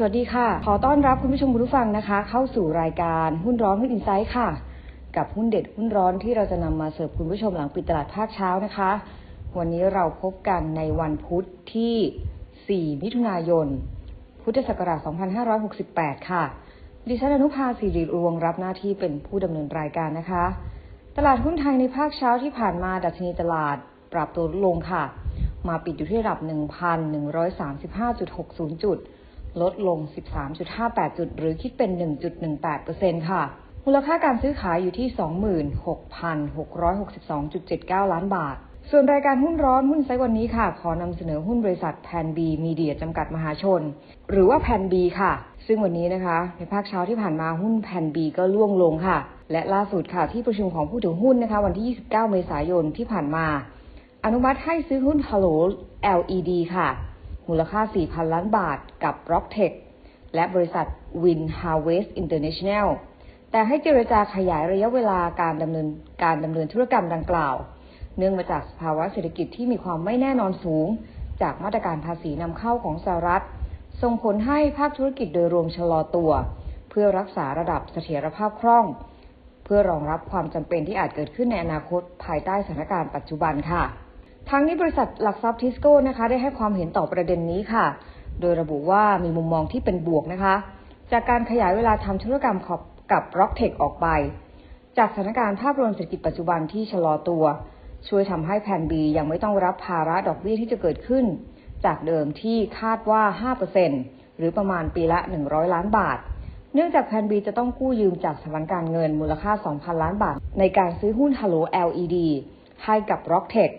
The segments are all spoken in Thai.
สวัสดีค่ะ ขอต้อนรับคุณผู้ชมคุณผู้ฟังนะคะ เข้าสู่รายการหุ้นร้อนหุ้นอินไซต์ค่ะ กับหุ้นเด็ดหุ้นร้อนที่เราจะนำมาเสิร์ฟคุณผู้ชมหลังปิดตลาดภาคเช้านะคะ วันนี้เราพบกันในวันพุธที่ 4 มิถุนายน พุทธศักราช 2568 ค่ะ ดิฉันอนุภาสิริรวงรับหน้าที่เป็นผู้ดำเนินรายการนะคะ ตลาดหุ้นไทยในภาคเช้าที่ผ่านมาดัชนีตลาดปรับตัวลดลงค่ะ มาปิดอยู่ที่ระดับ 1,135.60 จุด ลดลง 13.58 จุด หรือคิดเป็น 1.18%ค่ะ มูลค่าการซื้อขายอยู่ที่ 26,662.79 ล้านบาท ส่วนรายการหุ้นร้อนหุ้นไซต์วันนี้ค่ะ ขอนำเสนอหุ้นบริษัทแพนบีมีเดียจำกัดมหาชน หรือว่าแพนบีค่ะ ซึ่งวันนี้นะคะ ในภาคเช้าที่ผ่านมาหุ้นแพนบีก็ล่วงลงค่ะ และล่าสุดค่ะที่ประชุมของผู้ถือหุ้นนะคะ วันที่ 29 เมษายนที่ผ่านมา อนุมัติให้ซื้อหุ้น Hello LED ค่ะ มูลค่า 4,000 ล้านบาทกับ Rocktech และบริษัท Win Harvest International แต่ให้เจรจาขยายระยะเวลาการดำเนินการดำเนินธุรกรรมดังกล่าว เนื่องมาจากสภาวะเศรษฐกิจที่มีความไม่แน่นอนสูง จากมาตรการภาษีนำเข้าของสหรัฐ ส่งผลให้ภาคธุรกิจโดยรวมชะลอตัว เพื่อรักษาระดับเสถียรภาพคล่อง เพื่อรองรับความจำเป็นที่อาจเกิดขึ้นในอนาคตภายใต้สถานการณ์ปัจจุบันค่ะ ทั้งนี้บริษัทหลักทรัพย์ทิสโก้นะคะได้ให้ความเห็นต่อประเด็นนี้ค่ะ โดยระบุว่ามีมุมมองที่เป็นบวกนะคะ จากการขยายเวลาทำธุรกรรมกับ Rocktech ออกไป จากสถานการณ์ภาพรวมเศรษฐกิจปัจจุบันที่ชะลอตัว ช่วยทำให้แผน B ยังไม่ต้องรับภาระดอกเบี้ยที่จะเกิดขึ้น จากเดิมที่คาดว่า 5%หรือประมาณปีละ 100 ล้านบาทเนื่องจากแผน B จะต้องกู้ยืมจากสถาบันการเงินมูลค่า 2,000 ล้านบาท ในการซื้อหุ้น Hello LED ให้กับ Rocktech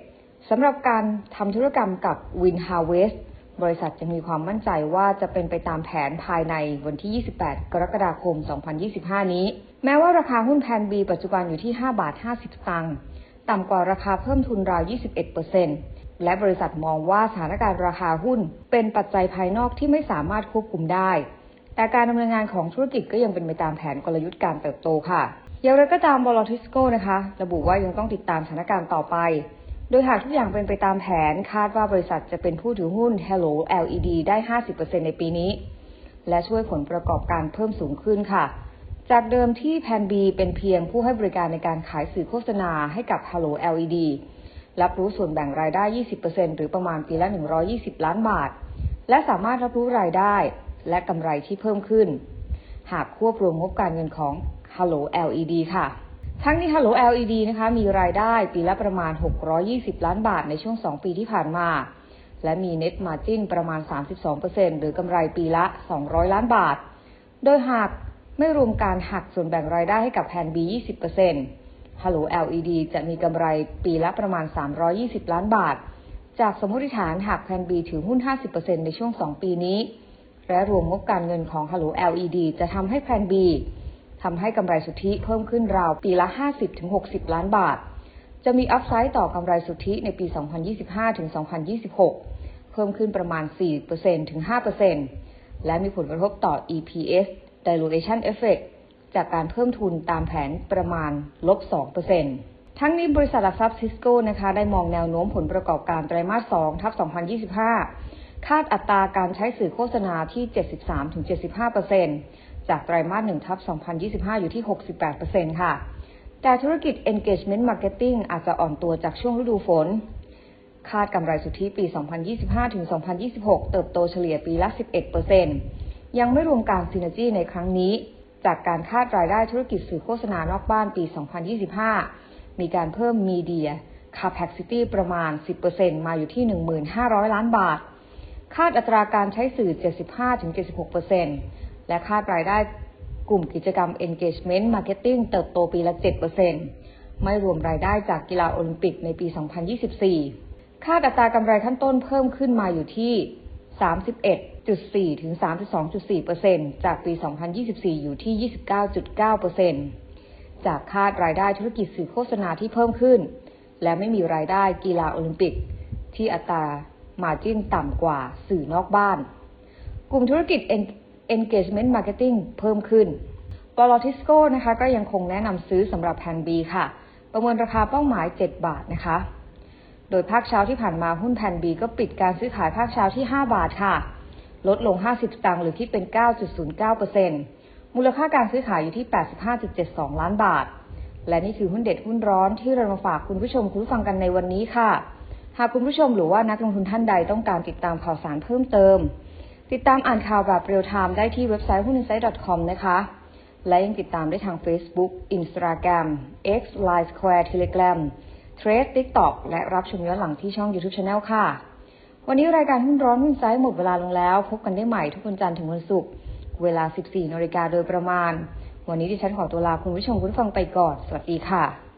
สำหรับการทำธุรกรรมกับ Win Harvest บริษัทจะมีความมั่นใจว่าจะเป็นไปตามแผนภายในวันที่ 28 กรกฎาคม 2025 นี้ แม้ว่าราคาหุ้นแพน B ปัจจุบันอยู่ที่ 5 บาท 50ตางค์ ต่ำกว่าราคาเพิ่มทุนราว 21%และบริษัทมองว่าสถานการณ์ราคาหุ้นเป็นปัจจัยภายนอกที่ไม่สามารถควบคุมได้ แต่การดำเนินงานของธุรกิจก็ยังเป็นไปตามแผนกลยุทธ์การเติบโตค่ะอย่างไรก็ตามบอลทิสโก้นะคะ ระบุว่ายังต้องติดตามสถานการณ์ต่อไป โดยหากทุกอย่างเป็นไปตามแผนคาดว่าบริษัทจะเป็นผู้ถือหุ้น Hello LED ได้ 50%ในปีนี้ และช่วยผลประกอบการเพิ่มสูงขึ้นค่ะ จากเดิมที่แพน B เป็นเพียงผู้ให้บริการในการขายสื่อโฆษณาให้กับ Hello LED รับรู้ส่วนแบ่งรายได้ 20%หรือประมาณปีละ 120 ล้านบาท และสามารถรับรู้รายได้และกำไรที่เพิ่มขึ้น หากควบรวมงบการเงินของ Hello LED ค่ะ ทั้งนี้ Hello LED นะคะมีรายได้ปีละประมาณ 620 ล้านบาทในช่วง 2 ปีที่ผ่านมา และมี Net Margin ประมาณ 32%หรือกำไรปีละ 200 ล้านบาท โดยหากไม่รวมการหักส่วนแบ่งรายได้ให้กับแพน B 20% Hello LED จะมีกำไรปีละประมาณ 320 ล้านบาท จากสมมติฐานหากแพน B ถือหุ้น 50%ในช่วง 2 ปีนี้ และรวมงบการเงินของ Hello LED จะทำให้แพน B ทำให้กำไรสุทธิเพิ่มขึ้นราวปีละ 50-60 ล้านบาท จะมีอัพไซด์ต่อกำไรสุทธิในปี 2025-2026 เพิ่มขึ้นประมาณ 4%5% และมีผลกระทบต่อ EPS dilution effect จากการเพิ่มทุนตามแผนประมาณลบ 2%ทั้งนี้บริษัทหลักทรัพย์ซิสโก้นะคะ ได้มองแนวโน้มผลประกอบการไตรมาส 2 ทับ 2025 คาดอัตราการใช้สื่อโฆษณาที่ 73-75% จากไตรมาส1ทับ2025 อยู่ที่ 68%ค่ะ แต่ธุรกิจ engagement marketing อาจจะอ่อนตัวจากช่วงฤดูฝน คาดกำไรสุทธิปี 2025-2026 เติบโตเฉลี่ยปีละ 11%ยังไม่รวมการซินเนจีในครั้งนี้ จากการคาดรายได้ธุรกิจสื่อโฆษณานอกบ้านปี 2025 มีการเพิ่มมีเดีย capacity ประมาณ 10%มาอยู่ที่ 1,500 ล้านบาท คาดอัตราการใช้สื่อ 75-76% และคาดรายได้กลุ่มกิจกรรม engagement marketing เติบโตปีละ 7%ไม่รวมรายได้จากกีฬาโอลิมปิกในปี 2024 คาดอัตรากำไรขั้นต้นเพิ่มขึ้นมาอยู่ที่ 31.4 ถึง 32.4%จากปี 2024 อยู่ที่ 29.9%จากคาดรายได้ธุรกิจสื่อโฆษณาที่เพิ่มขึ้น และไม่มีรายได้กีฬาโอลิมปิก ที่อัตรามาจิ้นต่ำกว่าสื่อนอกบ้าน กลุ่มธุรกิจ engagement marketing เพิ่มขึ้นปลอทิสโก้นะคะก็ยังคงแนะนำซื้อสำหรับแพน B ค่ะ ประเมินราคาเป้าหมาย 7 บาทนะคะ โดยภาคเช้าที่ผ่านมาหุ้นแพน B ก็ปิดการซื้อขายภาคเช้าที่ 5 บาทค่ะ ลดลง 50 สตางค์หรือคิดเป็น 9.09%มูลค่าการซื้อขายอยู่ที่ 85.72 ล้านบาท และนี่คือหุ้นเด็ดหุ้นร้อนที่เรามาฝากคุณผู้ชมคุณผู้ฟังกันในวันนี้ค่ะ หากคุณผู้ชมหรือว่านักลงทุนท่านใดต้องการติดตามข่าวสารเพิ่มเติม ติดตามอ่านข่าวแบบเรียลไทม์ได้ที่เว็บไซต์หุ้น insight com นะคะ และยังติดตามได้ทาง Facebook Instagram X Line Square Telegram Trade TikTok และรับชมย้อนหลังที่ช่อง YouTube Channel ค่ะ วันนี้รายการหุ้นร้อนหุ้นไซด์หมดเวลาลงแล้ว พบกันได้ใหม่ทุกวันจันทร์ถึงวันศุกร์เวลา 14นาฬิกาโดยประมาณ วันนี้ดิฉันขอตัวลาคุณผู้ชมคุณฟังไปก่อน สวัสดีค่ะ